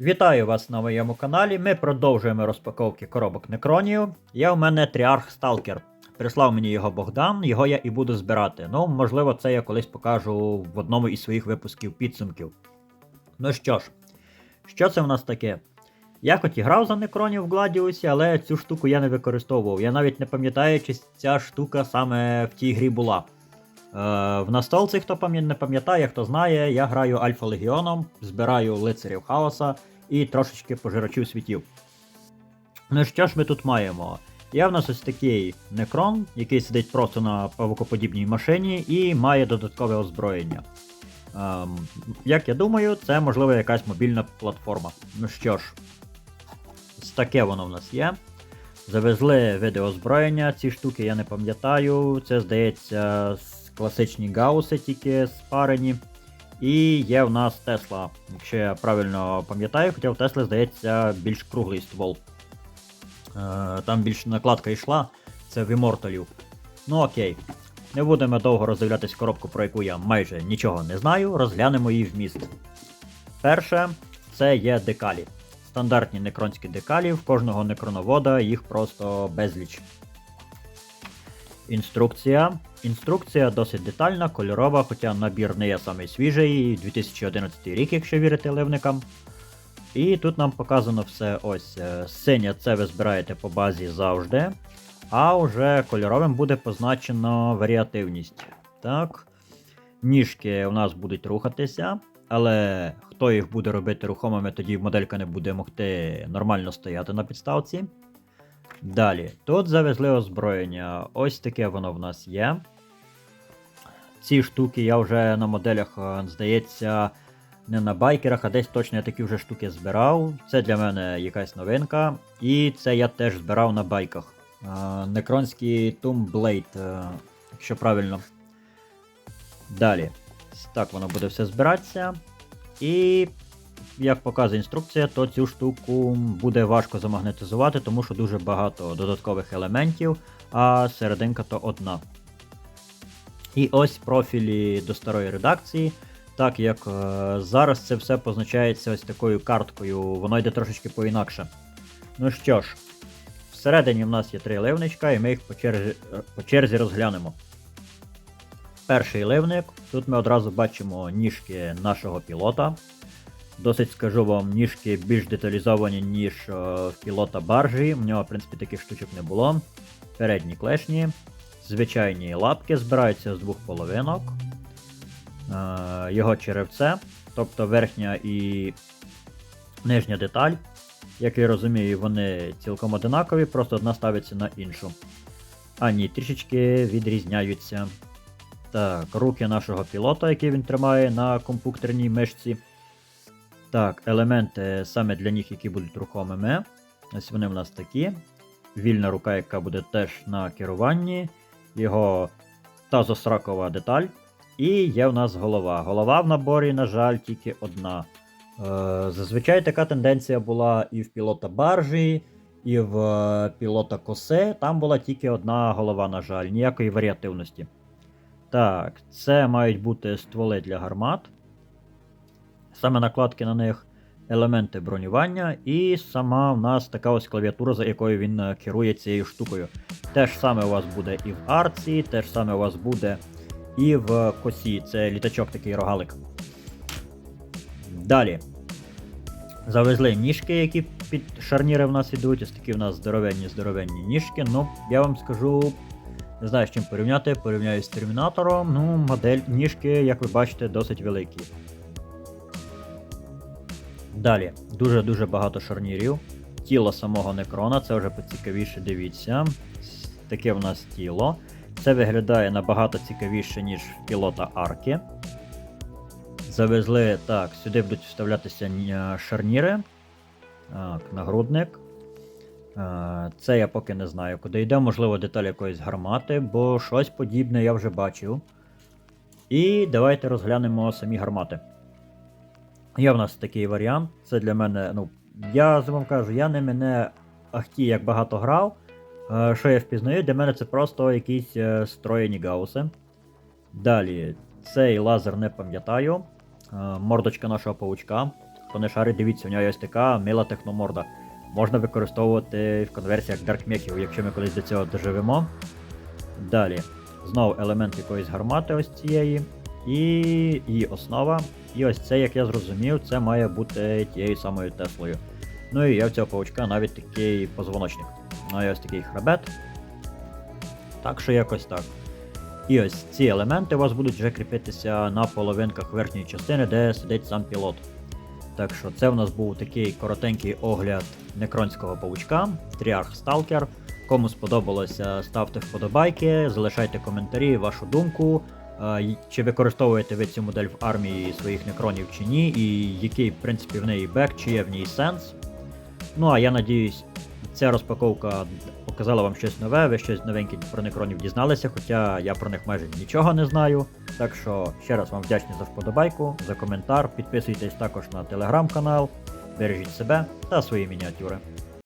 Вітаю вас на моєму каналі. Ми продовжуємо розпаковки коробок некронів. Я в мене тріарх Сталкер. Прислав мені його Богдан, його я і буду збирати. Ну, можливо, це я колись покажу в одному із своїх випусків підсумків. Ну що ж, що це в нас таке? Я хоч і грав за некронів в Гладіусі, але цю штуку я не використовував. Я навіть не пам'ятаю, чи ця штука саме в тій грі була. Е, в настолці, хто не пам'ятає, хто знає, я граю Альфа Легіоном, збираю лицарів хаоса і трошечки пожирачів світів. Ну що ж ми тут маємо? Є в нас ось такий некрон, який сидить просто на павукоподібній машині і має додаткове озброєння. Ем, як я думаю, це можливо якась мобільна платформа. Ну що ж, таке воно в нас є. Завезли види озброєння, ці штуки я не пам'ятаю. Це, здається, класичні гауси, тільки спарені. І є в нас Тесла, якщо я правильно пам'ятаю, хоча в Тесли, здається, більш круглий ствол. Е, Там більш накладка йшла, це в Immortalів. Ну окей. Не будемо довго роздивлятись коробку, про яку я майже нічого не знаю, розглянемо її вміст. Перше, це є декалі. Стандартні некронські декалі, в кожного некроновода їх просто безліч. Інструкція. Інструкція досить детальна, кольорова, хоча набір не є самий свіжий, 2011 рік, якщо вірити ливникам. І тут нам показано все ось. е, Синє це ви збираєте по базі завжди. А вже кольоровим буде позначено варіативність. Так. Ніжки у нас будуть рухатися, але хто їх буде робити рухомими, тоді моделька не буде могти нормально стояти на підставці. Далі, тут завезли озброєння. Ось таке воно в нас є. Ці штуки я вже на моделях, е, здається, не на байкерах, а десь точно я такі вже штуки збирав. Це для мене якась новинка. І це я теж збирав на байках. Е, Некронський Tomb Blade, е, якщо правильно. Далі. Так воно буде все збиратися. І як показує інструкція, то цю штуку буде важко замагнетизувати, тому що дуже багато додаткових елементів, а серединка то одна. І ось профілі до старої редакції. Так як е, зараз це все позначається ось такою карткою, воно йде трошечки поінакше. Ну що ж, всередині в нас є три ливничка, і ми їх по черзі, по черзі розглянемо. Перший ливник. Тут ми одразу бачимо ніжки нашого пілота. Досить скажу вам, ніжки більш деталізовані, ніж е, в пілота баржі. У нього, в принципі, таких штучок не було. Передні клешні, звичайні лапки збираються з двох половинок. Е, його черевце, тобто верхня і нижня деталь. Як я розумію, вони цілком одинакові, просто одна ставиться на іншу. А ні, трішечки відрізняються. Так, руки нашого пілота, які він тримає на компуктерній мишці. Так, елементи саме для них, які будуть рухомими. Ось вони в нас такі. Вільна рука, яка буде теж на керуванні. Його тазосракова деталь. І є в нас голова. Голова в наборі, на жаль, тільки одна. Е, зазвичай така тенденція була і в пілота баржі, і в е, пілота косе. Там була тільки одна голова, на жаль, ніякої варіативності. Так, це мають бути стволи для гармат. Саме накладки на них елементи бронювання, і сама в нас така ось клавіатура, за якою він е, керує цією штукою. Те ж саме у вас буде і в арці, те ж саме у вас буде і в косі. Це літачок такий рогалик. Далі. Завезли ніжки, які під шарніри в нас ідуть. Ось такі в нас здоровенні здоровенні ніжки. Ну, я вам скажу, не знаю з чим порівняти. Порівняю з термінатором. Ну, модель ніжки, як ви бачите, досить великі. Далі, дуже-дуже багато шарнірів. Тіло самого некрона, це вже поцікавіше, дивіться. Таке в нас тіло. Це виглядає набагато цікавіше, ніж пілота арки. Завезли. Так, сюди будуть вставлятися шарніри. Так, нагрудник. Е, Це я поки не знаю, куди йде, можливо, деталь якоїсь гармати, бо щось подібне я вже бачив. І давайте розглянемо самі гармати. Є в нас такий варіант. Це для мене, ну, я вам кажу, я не мене ахті як багато грав. Е, Що я впізнаю, для мене це просто якісь е, строєні гауси. Далі, цей лазер не пам'ятаю. Е, Мордочка нашого паучка. хто не шарить, дивіться, у нього є така мила техноморда. Можна використовувати в конверсіях даркмеків, якщо ми колись до цього доживемо. Далі. Знову елемент якоїсь гармати ось цієї. І її основа. І ось це, як я зрозумів, це має бути тією самою Теслою. Ну і є в цього паучка навіть такий позвоночник. Ну і ось такий хребет. Так що якось так. І ось ці елементи у вас будуть вже кріпитися на половинках верхньої частини, де сидить сам пілот. Так що це в нас був такий коротенький огляд некронського паучка, Тріарх Сталкер. Кому сподобалося, ставте вподобайки, залишайте коментарі, вашу думку. Чи використовуєте ви цю модель в армії своїх некронів чи ні, і який, в принципі, в неї бек, чи є в ній сенс. Ну а я надіюсь, ця розпаковка показала вам щось нове, ви щось новеньке про некронів дізналися, хоча я про них майже нічого не знаю. Так що ще раз вам вдячний за вподобайку, за коментар. Підписуйтесь також на телеграм-канал, бережіть себе та свої мініатюри.